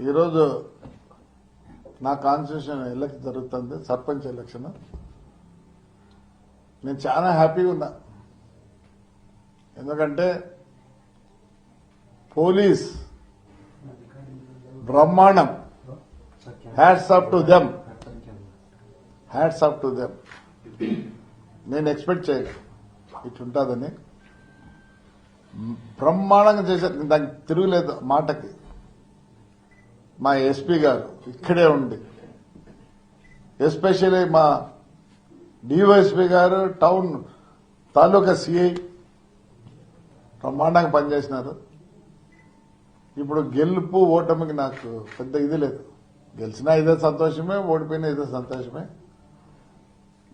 ఈరోజు నా constitution election జరుగుతుంది సర్పంచ్ ఎలక్షన్. నేను చాలా హ్యాపీగా ఉన్నా. ఎందుకంటే పోలీస్ బ్రహ్మాండం. Hats up to them hats up to them నేను ఎక్స్పెక్ట్ చేయను ఇట్లుంటుందని బ్రహ్మాండంగా చేశారు. దానికి తిరుగులేదు మాటకి. మా ఎస్పీ గారు ఇక్కడే ఉండి. ఎస్పెషల్లీ మా డివైఎస్పీ గారు టౌన్ తాలూకా సిఐ బ్రహ్మాండంగా పనిచేసినారు. ఇప్పుడు గెలుపు ఓటమికి నాకు పెద్ద ఇది లేదు. గెలిచినా ఇదే సంతోషమే ఓడిపోయినా ఇదే సంతోషమే.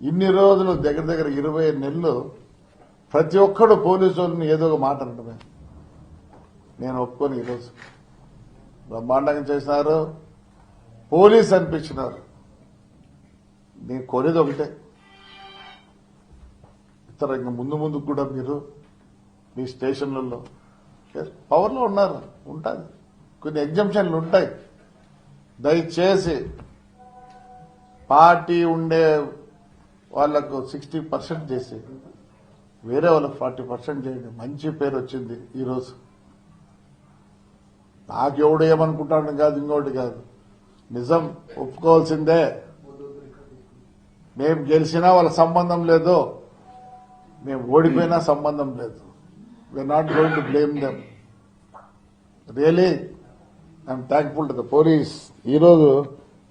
ఇన్ని రోజులు దగ్గర దగ్గర ఇరవై నెలలు ప్రతి ఒక్కడు పోలీసు వాళ్ళని ఏదో ఒక మాట అనడమే నేను ఒప్పుకొని ఈరోజు బ్రహ్మాండంగా చేసినారు. పోలీస్ అనిపించినారు. నేను కోరేది ఒకటే. ఇతర ఇంకా ముందు ముందు కూడా మీరు మీ స్టేషన్లలో పవర్లో ఉన్నారు ఉంటుంది కొన్ని ఎగ్జంప్షన్లు ఉంటాయి. దయచేసి పార్టీ ఉండే వాళ్ళకు సిక్స్టీ పర్సెంట్ చేసి వేరే వాళ్ళకి ఫార్టీ పర్సెంట్ చేయండి. మంచి పేరు వచ్చింది ఈరోజు. నాకు ఎవడు ఏమనుకుంటాడు కాదు ఇంకోటి కాదు. నిజం ఒప్పుకోవాల్సిందే. మేము గెలిచినా వాళ్ళ సంబంధం లేదు. మేము ఓడిపోయినా సంబంధం లేదు. We're not going to blame them really I'm thankful to the police ఈరోజు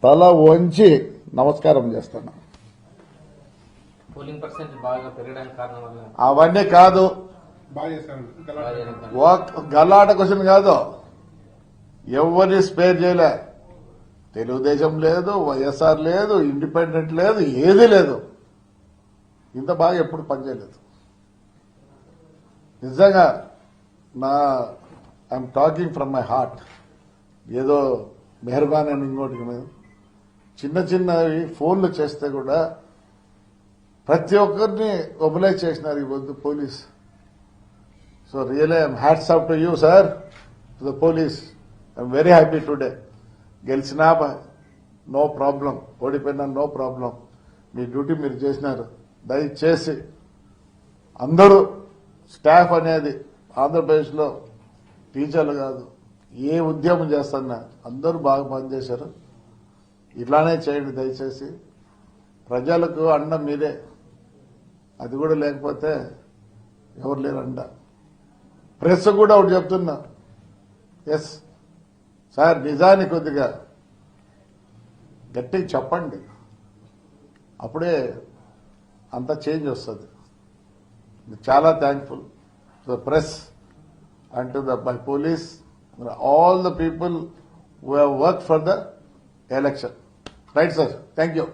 తల వంచి నమస్కారం చేస్తాను అవన్నీ కాదు. గల్లాట క్వశ్చన్ కాదు. ఎవరిని స్పేర్ చేయలే. తెలుగుదేశం లేదు వైఎస్ఆర్ లేదు ఇండిపెండెంట్ లేదు ఏది లేదు. ఇంత బాగా ఎప్పుడు పనిచేయలేదు. నిజంగా నా I'm talking from my heart ఏదో మెహర్బాన్ అని ఇంకోటి చిన్న చిన్నవి ఫోన్లు చేస్తే కూడా ప్రతి ఒక్కరిని మొబిలైజ్ చేసినారు ఈ వద్దు police. So real I'm hats off to you sir to the police I'm very happy today గెలిచినా నో ప్రాబ్లం ఓడిపోయినా నో ప్రాబ్లం మీ డ్యూటీ మీరు చేసినారు. దయచేసి అందరూ స్టాఫ్ అనేది ఆంధ్రప్రదేశ్లో టీచర్లు కాదు ఏ ఉద్యమం చేస్తున్నా అందరూ బాగా పనిచేశారు. ఇట్లానే చేయండి దయచేసి. ప్రజలకు అండ మీరే అది కూడా లేకపోతే ఎవరు లేరు అండ ప్రెస్ కూడా ఒకటి చెప్తున్నా. ఎస్ సార్ నిజాన్ని కొద్దిగా గట్టిగా చెప్పండి. అప్పుడే అంత చేంజ్ వస్తుంది. చాలా thankful to the press and to the by police all the people who have work for the election right sir thank you